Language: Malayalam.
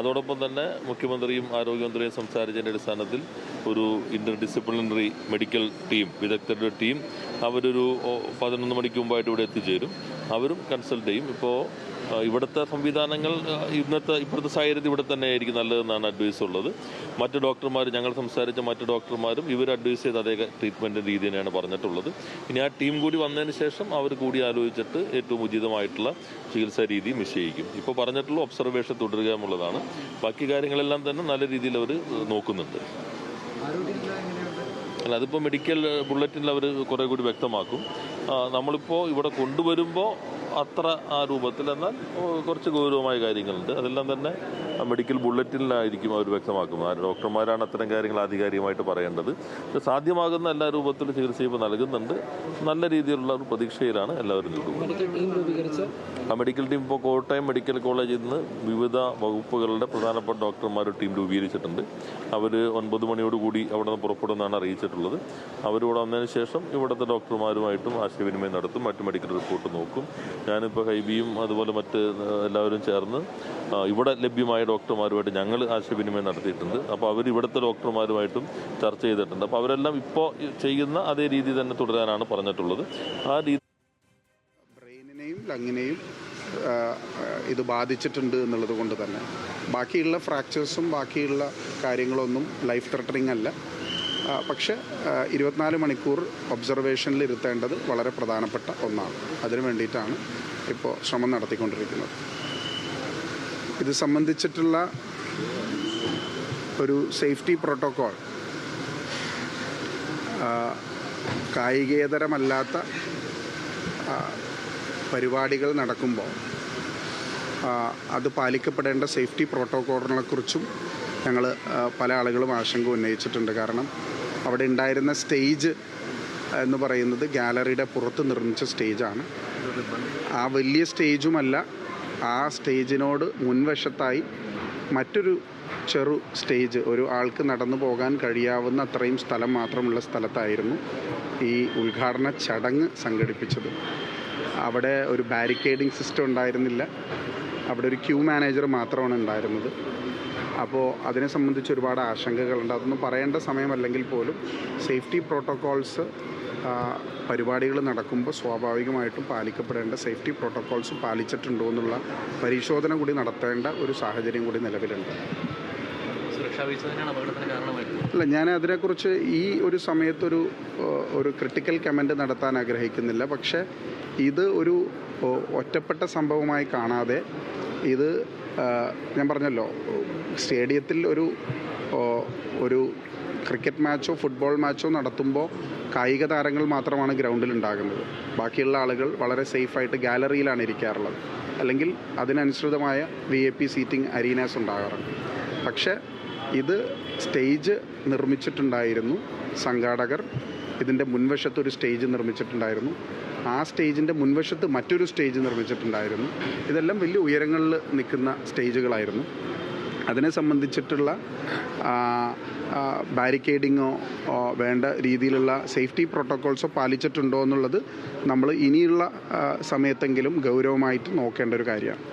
അതോടൊപ്പം തന്നെ മുഖ്യമന്ത്രിയും ആരോഗ്യമന്ത്രിയും സംസാരിച്ചതിന്റെ അടിസ്ഥാനത്തിൽ ഒരു ഇന്റർ ഡിസിപ്ലിനറി മെഡിക്കൽ ടീം വിദഗ്ധരുടെ ടീം അവരൊരു പതിനൊന്ന് മണിക്ക് മുമ്പായിട്ട് ഇവിടെ എത്തിച്ചേരും. അവരും കൺസൾട്ട് ചെയ്യും. ഇപ്പോൾ ഇവിടുത്തെ സംവിധാനങ്ങൾ ഇന്നത്തെ ഇപ്പോഴത്തെ സാഹചര്യത്തിൽ ഇവിടെ തന്നെ ആയിരിക്കും നല്ലതെന്നാണ് അഡ്വൈസ് ഉള്ളത്. മറ്റ് ഡോക്ടർമാർ ഞങ്ങൾ സംസാരിച്ച മറ്റ് ഡോക്ടർമാരും ഇവർ അഡ്വൈസ് ചെയ്ത അതേ ട്രീറ്റ്മെന്റ് രീതി തന്നെയാണ് പറഞ്ഞിട്ടുള്ളത്. ഇനി ആ ടീം കൂടി വന്നതിന് ശേഷം അവർ കൂടി ആലോചിച്ചിട്ട് ഏറ്റവും ഉചിതമായിട്ടുള്ള ചികിത്സാ രീതി നിശ്ചയിക്കും. ഇപ്പോൾ പറഞ്ഞിട്ടുള്ള ഒബ്സർവേഷൻ തുടരുക എന്നുള്ളതാണ്. ബാക്കി കാര്യങ്ങളെല്ലാം തന്നെ നല്ല രീതിയിൽ അവർ നോക്കുന്നുണ്ട്. അല്ല അതിപ്പോൾ മെഡിക്കൽ ബുള്ളറ്റിനിൽ അവർ കുറേ കൂടി വ്യക്തമാക്കും. നമ്മളിപ്പോൾ ഇവിടെ കൊണ്ടുവരുമ്പോൾ അത്ര ആ രൂപത്തിൽ എന്നാൽ കുറച്ച് ഗൗരവമായ കാര്യങ്ങളുണ്ട്. അതെല്ലാം തന്നെ മെഡിക്കൽ ബുള്ളറ്റിനിലായിരിക്കും അവർ വ്യക്തമാക്കുന്നത്. ആ ഡോക്ടർമാരാണ് അത്തരം കാര്യങ്ങൾ ആധികാരികമായിട്ട് പറയേണ്ടത്. സാധ്യമാകുന്ന എല്ലാ രൂപത്തിലും ചികിത്സ ഇപ്പോൾ നൽകുന്നുണ്ട്. നല്ല രീതിയിലുള്ള ഒരു പ്രതീക്ഷയിലാണ് എല്ലാവരും നിൽക്കുന്നത്. ആ മെഡിക്കൽ ടീം ഇപ്പോൾ കോട്ടയം മെഡിക്കൽ കോളേജിൽ നിന്ന് വിവിധ വകുപ്പുകളുടെ പ്രധാനപ്പെട്ട ഡോക്ടർമാർ ടീം രൂപീകരിച്ചിട്ടുണ്ട്. അവർ ഒൻപത് മണിയോടുകൂടി അവിടെ നിന്ന് പുറപ്പെടുമെന്നാണ് അറിയിച്ചിട്ടുള്ളത്. അവരിവിടെ വന്നതിന് ശേഷം ഇവിടുത്തെ ഡോക്ടർമാരുമായിട്ടും ആശയവിനിമയം നടത്തും. മറ്റു മെഡിക്കൽ റിപ്പോർട്ട് നോക്കും. ഞാനിപ്പോൾ ഹൈബിയും അതുപോലെ മറ്റ് എല്ലാവരും ചേർന്ന് ഇവിടെ ലഭ്യമായ ഡോക്ടർമാരുമായിട്ട് ഞങ്ങൾ ആശയവിനിമയം നടത്തിയിട്ടുണ്ട്. അപ്പോൾ അവർ ഇവിടുത്തെ ഡോക്ടർമാരുമായിട്ടും ചർച്ച ചെയ്തിട്ടുണ്ട്. അപ്പോൾ അവരെല്ലാം ഇപ്പോൾ ചെയ്യുന്ന അതേ രീതി തന്നെ തുടരാനാണ് പറഞ്ഞിട്ടുള്ളത്. ആ രീതി ബ്രെയിനിനെയും ലങ്ങിനെയും ഇത് ബാധിച്ചിട്ടുണ്ട് എന്നുള്ളത് കൊണ്ട് തന്നെ. ബാക്കിയുള്ള ഫ്രാക്ചേഴ്സും ബാക്കിയുള്ള കാര്യങ്ങളൊന്നും ലൈഫ് ത്രെട്ടനിങ് അല്ല. പക്ഷേ ഇരുപത്തിനാല് മണിക്കൂർ ഒബ്സർവേഷനിൽ ഇരുത്തേണ്ടത് വളരെ പ്രധാനപ്പെട്ട ഒന്നാണ്. അതിനു വേണ്ടിയിട്ടാണ് ഇപ്പോൾ ശ്രമം നടത്തിക്കൊണ്ടിരിക്കുന്നത്. ഇത് സംബന്ധിച്ചിട്ടുള്ള ഒരു സേഫ്റ്റി പ്രോട്ടോക്കോൾ കായികേതരമല്ലാത്ത പരിപാടികൾ നടക്കുമ്പോൾ അത് പാലിക്കപ്പെടേണ്ട സേഫ്റ്റി പ്രോട്ടോക്കോളിനെക്കുറിച്ചും ഞങ്ങൾ പല ആളുകളും ആശങ്ക ഉന്നയിച്ചിട്ടുണ്ട്. കാരണം അവിടെ ഉണ്ടായിരുന്ന സ്റ്റേജ് എന്ന് പറയുന്നത് ഗാലറിയുടെ പുറത്ത് നിർമ്മിച്ച സ്റ്റേജാണ്. ആ വലിയ സ്റ്റേജുമല്ല ആ സ്റ്റേജിനോട് മുൻവശത്തായി മറ്റൊരു ചെറു സ്റ്റേജ് ഒരു ആൾക്ക് നടന്നു പോകാൻ കഴിയാവുന്ന അത്രയും സ്ഥലം മാത്രമുള്ള സ്ഥലത്തായിരുന്നു ഈ ഉദ്ഘാടന ചടങ്ങ് സംഘടിപ്പിച്ചത്. അവിടെ ഒരു ബാരിക്കേഡിംഗ് സിസ്റ്റം ഉണ്ടായിരുന്നില്ല. അവിടെ ഒരു ക്യൂ മാനേജർ മാത്രമാണ് ഉണ്ടായിരുന്നത്. അപ്പോൾ അതിനെ സംബന്ധിച്ച് ഒരുപാട് ആശങ്കകളുണ്ട്. അതൊന്നും പറയേണ്ട സമയമല്ലെങ്കിൽ പോലും സേഫ്റ്റി പ്രോട്ടോക്കോൾസ് പരിപാടികൾ നടക്കുമ്പോൾ സ്വാഭാവികമായിട്ടും പാലിക്കപ്പെടേണ്ട സേഫ്റ്റി പ്രോട്ടോക്കോൾസ് പാലിച്ചിട്ടുണ്ടോ എന്നുള്ള പരിശോധന കൂടി നടത്തേണ്ട ഒരു സാഹചര്യം കൂടി നിലവിലുണ്ട്. അല്ല ഞാൻ അതിനെക്കുറിച്ച് ഈ ഒരു സമയത്തൊരു ഒരു ക്രിട്ടിക്കൽ കമന്റ് നടത്താൻ ആഗ്രഹിക്കുന്നില്ല. പക്ഷേ ഇത് ഒരു ഒറ്റപ്പെട്ട സംഭവമായി കാണാതെ ഇത് ഞാൻ പറഞ്ഞല്ലോ സ്റ്റേഡിയത്തിൽ ഒരു ഒരു ക്രിക്കറ്റ് മാച്ചോ ഫുട്ബോൾ മാച്ചോ നടത്തുമ്പോൾ കായിക താരങ്ങൾ മാത്രമാണ് ഗ്രൗണ്ടിൽ ഉണ്ടാകുന്നത് ബാക്കിയുള്ള ആളുകൾ വളരെ സേഫായിട്ട് ഗാലറിയിലാണ് ഇരിക്കാറുള്ളത്. അല്ലെങ്കിൽ അതിനനുസൃതമായ V A P seating arenas ഉണ്ടാകാറുണ്ട്. പക്ഷേ ഇത് സ്റ്റേജ് നിർമ്മിച്ചിട്ടുണ്ടായിരുന്നു സംഘാടകർ ഇതിന്റെ മുൻവശത്ത് ഒരു സ്റ്റേജ് നിർമ്മിച്ചിട്ടുണ്ടായിരുന്നു. ആ സ്റ്റേജിന്റെ മുൻവശത്ത് മറ്റൊരു സ്റ്റേജ് നിർമ്മിച്ചിട്ടുണ്ടായിരുന്നു. ഇതെല്ലാം വലിയ ഉയരങ്ങളിൽ നിൽക്കുന്ന സ്റ്റേജുകളായിരുന്നു. അതിനെ സംബന്ധിച്ചിട്ടുള്ള ബാരിക്കേഡിങ്ങോ വേണ്ട രീതിയിലുള്ള സേഫ്റ്റി പ്രോട്ടോക്കോൾസോ പാലിച്ചിട്ടുണ്ടോ എന്നുള്ളത് നമ്മൾ ഇനിയുള്ള സമയത്തെങ്കിലും ഗൗരവമായിട്ട് നോക്കേണ്ട ഒരു കാര്യമാണ്.